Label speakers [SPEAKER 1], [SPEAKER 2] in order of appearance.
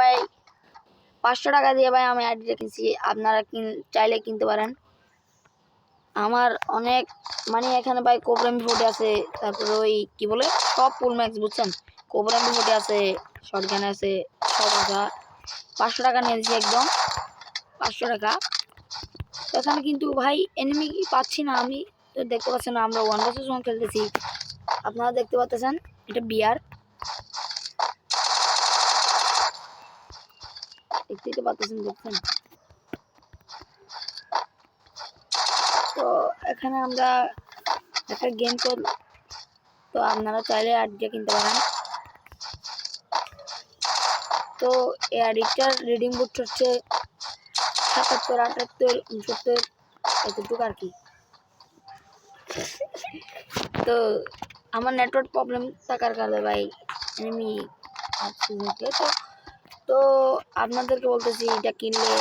[SPEAKER 1] ভাই। পাঁচশো টাকা দিয়ে ভাই আমি আইডিটা কিনছি আপনারা কিন, চাইলে কিনতে পারেন। আমার অনেক মানে এখানে ভাই কোবরামি ফুটে আছে, তারপরে ওই কি বলে? সব ফুল ম্যাক্স বুঝছেন? কোবরামি ফুটে আছে শর্টগান আছে, সব আছে। পাঁচশো টাকা নিয়েছি একদম, পাঁচশো টাকা। এখানে কিন্তু ভাই এনিমি পাচ্ছি না আমি। তো দেখতে পাচ্ছেন আমরা ওয়ান ভার্সেস ওয়ান খেলতেছি। আপনারা দেখতে পাচ্ছেন, এটা বিয়ার দেখতেই পাচ্ছেন দেখছেন তো এখানে আমরা একটা গেম তো তো আপনারা চাইলে আইডিটা কিনতে পারেন। তো এই আইডিটার রিডিং বুট হচ্ছে সাতাত্তর, আটাত্তর, উনসত্তর এতটুকু আর কি। তো আমার নেটওয়ার্ক প্রবলেম থাকার কারণে ভাই এনিমি তো তো আপনাদেরকে বলতেছি এটা কিনলে